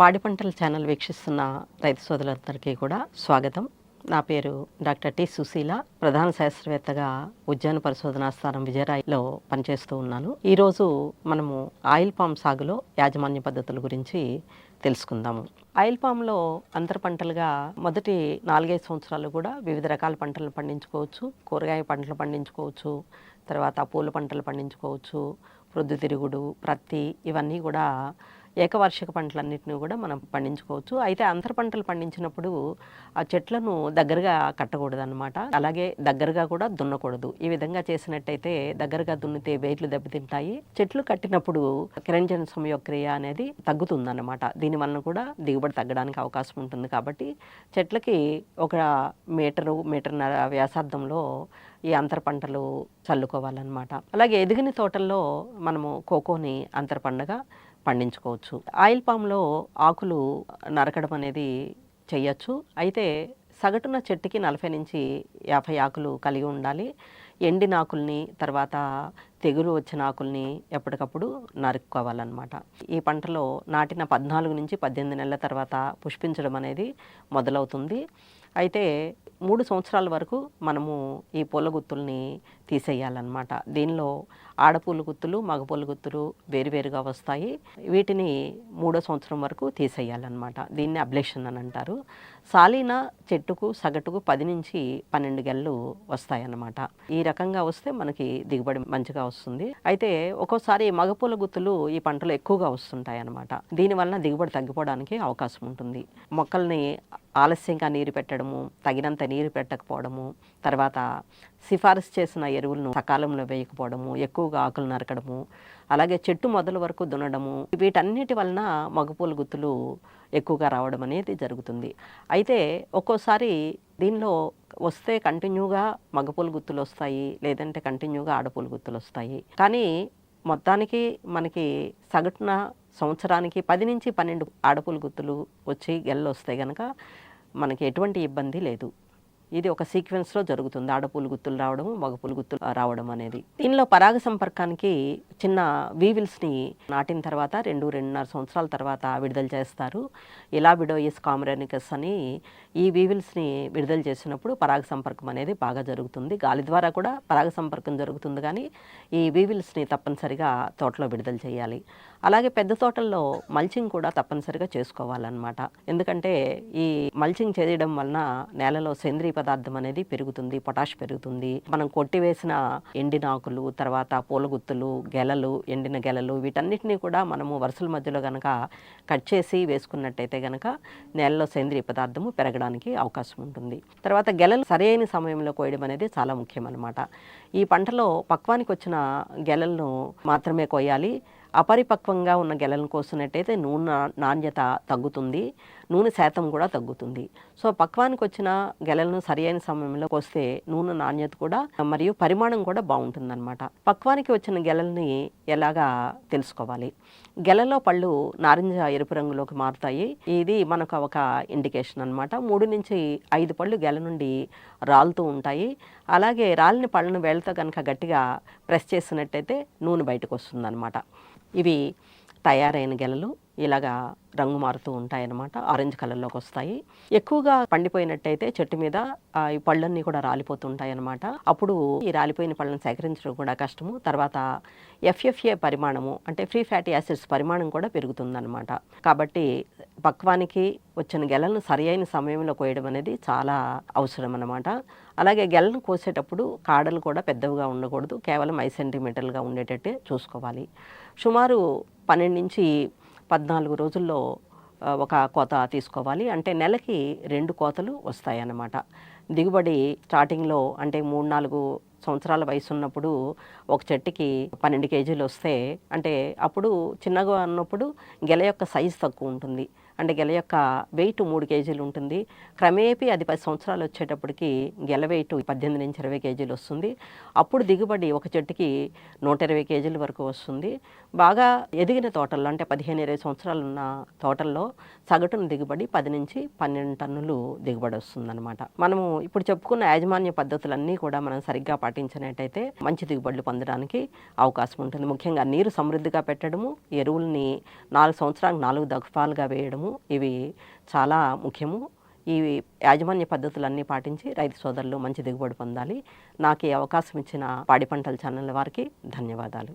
పాడి పంటల ఛానల్ వీక్షిస్తున్న రైతు సోదరులందరికీ కూడా స్వాగతం. నా పేరు డాక్టర్ టి సుశీల ప్రధాన శాస్త్రవేత్తగా ఉద్యాన పరిశోధనా స్థానం విజయరాయిలో పనిచేస్తూ ఉన్నాను. ఈరోజు మనము ఆయిల్ పామ్ సాగులో యాజమాన్య పద్ధతుల గురించి తెలుసుకుందాము. ఆయిల్ పామ్లో అంతర పంటలుగా మొదటి నాలుగైదు సంవత్సరాలు కూడా వివిధ రకాల పంటలు పండించుకోవచ్చు. కూరగాయ పంటలు పండించుకోవచ్చు తర్వాత పూల పంటలు పండించుకోవచ్చు ప్రొద్దుతిరుగుడు ప్రత్తి ఇవన్నీ కూడా ఏకవార్షిక పంటలన్నింటినీ కూడా మనం పండించుకోవచ్చు. అయితే అంతర పంటలు పండించినప్పుడు ఆ చెట్లను దగ్గరగా కట్టకూడదు అనమాట అలాగే దగ్గరగా కూడా దున్నకూడదు. ఈ విధంగా చేసినట్టయితే దగ్గరగా దున్నితే వేర్లు దెబ్బతింటాయి. చెట్లు కట్టినప్పుడు కిరణజన సమయోక్రియ అనేది తగ్గుతుందన్నమాట. దీనివల్ల కూడా దిగుబడి తగ్గడానికి అవకాశం ఉంటుంది కాబట్టి చెట్లకి ఒక మీటరు మీటర్న్నర వ్యాసార్థంలో ఈ అంతర పంటలు చల్లుకోవాలన్నమాట. అలాగే ఎదిగిన తోటల్లో మనము కోకోని అంతర పండగ పండించుకోవచ్చు. ఆయిల్ పామ్లో ఆకులు నరకడం అనేది చేయొచ్చు అయితే సగటున చెట్టుకి నలభై నుంచి యాభై ఆకులు కలిగి ఉండాలి. ఎండిన ఆకుల్ని తర్వాత తెగులు వచ్చిన ఆకుల్ని ఎప్పటికప్పుడు నరుక్కోవాలన్నమాట. ఈ పంటలో నాటిన పద్నాలుగు నుంచి పద్దెనిమిది నెలల తర్వాత పుష్పించడం అనేది మొదలవుతుంది. అయితే మూడు సంవత్సరాల వరకు మనము ఈ పూల గుత్తుల్ని తీసేయాలన్నమాట. దీనిలో ఆడపూల గుత్తులు మగపూల గుత్తులు వేరువేరుగా వస్తాయి. వీటిని మూడో సంవత్సరం వరకు తీసేయాలన్నమాట. దీన్ని అబ్లేషన్ అని అంటారు. సాలిన చెట్టుకు సగటుకు పది నుంచి పన్నెండు గెలలు వస్తాయన్నమాట. ఈ రకంగా వస్తే మనకి దిగుబడి మంచిగా వస్తుంది. అయితే ఒక్కోసారి మగపూల గుత్తులు ఈ పంటలో ఎక్కువగా వస్తుంటాయి అన్నమాట దీనివల్ల దిగుబడి తగ్గిపోవడానికి అవకాశం ఉంటుంది. మొక్కల్ని ఆలస్యంగా నీరు పెట్టడము తగినంత నీరు పెట్టకపోవడము తర్వాత సిఫారసు చేసిన ఎరువులను సకాలంలో వేయకపోవడము ఎక్కువగా ఆకులు నరకడము అలాగే చెట్టు మొదల వరకు దున్నడము వీటన్నిటి వలన మగపూల గుత్తులు ఎక్కువగా రావడం అనేది జరుగుతుంది. అయితే ఒక్కోసారి దీనిలో వస్తే కంటిన్యూగా మగపూల గుత్తులు వస్తాయి లేదంటే కంటిన్యూగా ఆడపూల గుత్తులు వస్తాయి. కానీ మొత్తానికి మనకి సగటున సంవత్సరానికి పది నుంచి పన్నెండు ఆడపూల గుత్తులు వచ్చి గెల్లు వస్తాయి కనుక మనకి ఎటువంటి ఇబ్బంది లేదు. ఇది ఒక సీక్వెన్స్లో జరుగుతుంది. ఆడపూలు గుత్తులు రావడం మగపూలు గుత్తులు రావడం అనేది. దీనిలో పరాగ సంపర్కానికి చిన్న వీవిల్స్ని నాటిన తర్వాత రెండు రెండున్నర సంవత్సరాల తర్వాత విడుదల చేస్తారు. ఇలా బిడోయిస్ కామరానికస్ అని ఈ వీవిల్స్ని విడుదల చేసినప్పుడు పరాగ సంపర్కం అనేది బాగా జరుగుతుంది. గాలి ద్వారా కూడా పరాగ సంపర్కం జరుగుతుంది కానీ ఈ వీవిల్స్ని తప్పనిసరిగా తోటలో విడుదల చేయాలి. అలాగే పెద్ద తోటల్లో మల్చింగ్ కూడా తప్పనిసరిగా చేసుకోవాలన్నమాట. ఎందుకంటే ఈ మల్చింగ్ చేయడం వలన నేలలో సేంద్రీయ పదార్థం అనేది పెరుగుతుంది పొటాష్ పెరుగుతుంది. మనం కొట్టివేసిన ఎండిన ఆకులు తర్వాత పూలగుత్తులు గెలలు ఎండిన గెలలు వీటన్నిటిని కూడా మనము వరుసల మధ్యలో కనుక కట్ చేసి వేసుకున్నట్టయితే కనుక నేలలో సేంద్రియ పదార్థము పెరగడానికి అవకాశం ఉంటుంది. తర్వాత గెలలు సరైన సమయంలో కోయడం అనేది చాలా ముఖ్యం అన్నమాట ఈ పంటలో పక్వానికి వచ్చిన గెలలను మాత్రమే కోయాలి. అపరిపక్వంగా ఉన్న గెలలను కోసినట్టయితే నూనె నాణ్యత తగ్గుతుంది నూనె శాతం కూడా తగ్గుతుంది. సో పక్వానికి వచ్చిన గెలలను సరియైన సమయంలో కోస్తే నూనె నాణ్యత కూడా మరియు పరిమాణం కూడా బాగుంటుందన్నమాట. పక్వానికి వచ్చిన గెలల్ని ఎలాగా తెలుసుకోవాలి? గెలలో పళ్ళు నారింజ ఎరుపు రంగులోకి మారుతాయి. ఇది మనకు ఒక ఇండికేషన్ అన్నమాట. మూడు నుంచి ఐదు పళ్ళు గెల నుండి రాలుతూ ఉంటాయి. అలాగే రాలిన పళ్ళను వేళ్ళతో కనుక గట్టిగా ప్రెస్ చేసినట్టయితే నూనె బయటకు వస్తుందన్నమాట. ఇవి తయారైన గెలలు. ఇలాగా రంగు మారుతూ ఉంటాయన్నమాట. ఆరెంజ్ కలర్లోకి వస్తాయి. ఎక్కువగా పండిపోయినట్టయితే చెట్టు మీద ఈ పళ్ళన్నీ కూడా రాలిపోతుంటాయి అనమాట అప్పుడు ఈ రాలిపోయిన పళ్ళను సేకరించడం కూడా కష్టము. తర్వాత ఎఫ్ఎఫ్ఏ పరిమాణము అంటే ఫ్రీ ఫ్యాటీ యాసిడ్స్ పరిమాణం కూడా పెరుగుతుందన్నమాట. కాబట్టి పక్వానికి వచ్చిన గెలలను సరియైన సమయంలో కోయడం అనేది చాలా అవసరం అన్నమాట అలాగే గెలను కోసేటప్పుడు కాడలు కూడా పెద్దవిగా ఉండకూడదు. కేవలం ఐదు సెంటీమీటర్లుగా ఉండేటట్టే చూసుకోవాలి. సుమారు పన్నెండు నుంచి పద్నాలుగు రోజుల్లో ఒక కోత తీసుకోవాలి. అంటే నెలకి రెండు కోతలు వస్తాయన్నమాట. దిగుబడి స్టార్టింగ్లో అంటే మూడు నాలుగు సంవత్సరాల వయసు ఉన్నప్పుడు ఒక చెట్టుకి పన్నెండు కేజీలు వస్తే అంటే అప్పుడు చిన్నగా ఉన్నప్పుడు గెల యొక్క సైజు తక్కువ ఉంటుంది. అంటే గెల యొక్క వెయిట్ మూడు కేజీలు ఉంటుంది. క్రమేపీ అది పది సంవత్సరాలు వచ్చేటప్పటికి గెల వెయిట్ పద్దెనిమిది నుంచి ఇరవై కేజీలు వస్తుంది. అప్పుడు దిగుబడి ఒక చెట్టుకి నూట ఇరవై కేజీల వరకు వస్తుంది. బాగా ఎదిగిన తోటల్లో అంటే పదిహేను ఇరవై సంవత్సరాలు ఉన్న తోటల్లో సగటున దిగుబడి పది నుంచి పన్నెండు టన్నులు దిగుబడి వస్తుందన్నమాట. మనము ఇప్పుడు చెప్పుకున్న యాజమాన్య పద్ధతులన్నీ కూడా మనం సరిగ్గా పాటించినట్టయితే మంచి దిగుబడులు పొందడానికి అవకాశం ఉంటుంది. ముఖ్యంగా నీరు సమృద్ధిగా పెట్టడము ఎరువుల్ని నాలుగు సంవత్సరాలకు నాలుగు దఫాలుగా వేయడము అవసరము ఇవి చాలా ముఖ్యము. ఈ యాజమాన్య పద్ధతులన్నీ పాటించి రైతు సోదరులు మంచి దిగుబడి పొందాలి. నాకు ఈ అవకాశం ఇచ్చిన పాడి పంటల ఛానల్ వారికి ధన్యవాదాలు.